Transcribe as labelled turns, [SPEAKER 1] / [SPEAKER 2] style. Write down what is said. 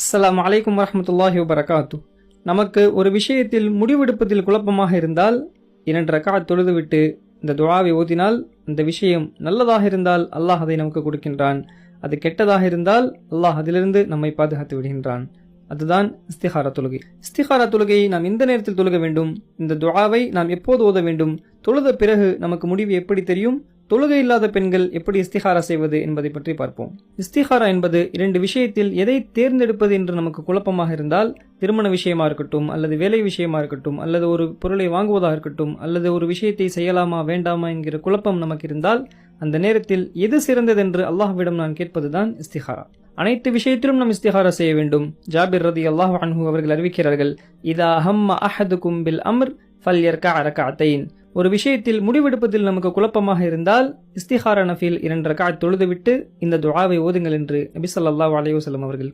[SPEAKER 1] அஸ்லாம் அலைக்கும் வரமத்துல்லாஹி வபரகாத்து நமக்கு ஒரு விஷயத்தில் முடிவெடுப்பதில் குழப்பமாக இருந்தால் இரண்டு ரக்கா தொழுதுவிட்டு இந்த துழாவை ஓதினால் அந்த விஷயம் நல்லதாக இருந்தால் அல்லாஹ் அதை நமக்கு கொடுக்கின்றான். அது கெட்டதாக இருந்தால் அல்லாஹ் அதிலிருந்து நம்மை பாதுகாத்து விடுகின்றான். அதுதான் இஸ்திஹாரா தொழுகை. இஸ்திஹாரா தொழுகையை நாம் எந்த நேரத்தில் தொழுக வேண்டும்? இந்த துழாவை நாம் எப்போது ஓத வேண்டும்? தொழுத பிறகு நமக்கு முடிவு எப்படி தெரியும்? தொழுகை இல்லாத பெண்கள் எப்படி இஸ்திஹாரா செய்வது என்பதை பற்றி பார்ப்போம். இஸ்திஹாரா என்பது இரண்டு விஷயத்தில் எதை தேர்ந்தெடுப்பது என்று நமக்கு குழப்பமாக இருந்தால் திருமண விஷயமா இருக்கட்டும் அல்லது வேலை விஷயமா இருக்கட்டும் அல்லது ஒரு பொருளை வாங்குவதாக இருக்கட்டும் அல்லது ஒரு விஷயத்தை செய்யலாமா வேண்டாமா என்கிற குழப்பம் நமக்கு இருந்தால் அந்த நேரத்தில் எது சிறந்ததென்று அல்லாஹ்விடம் நான் கேட்பதுதான் இஸ்திஹாரா அனைத்து விஷயத்திலும் நாம் இஸ்திஹாரா செய்ய வேண்டும். ஜாபிர் ரதி அல்லாஹ் அன்ஹு அவர்கள் அறிவிக்கிறார்கள் இதா அஹம்ம அஹது கும்பில் அமர் ஃபல்யர்கா அத்தையின் ஒரு விஷயத்தில் முடிவெடுப்பதில் நமக்கு குழப்பமாக இருந்தால் இஸ்திஹாரா நஃபீல் இரண்டு ரகாத் தொழுதுவிட்டு இந்த துழாவை ஓதுங்கள் என்று நபி அலையுசல்லம் அவர்கள்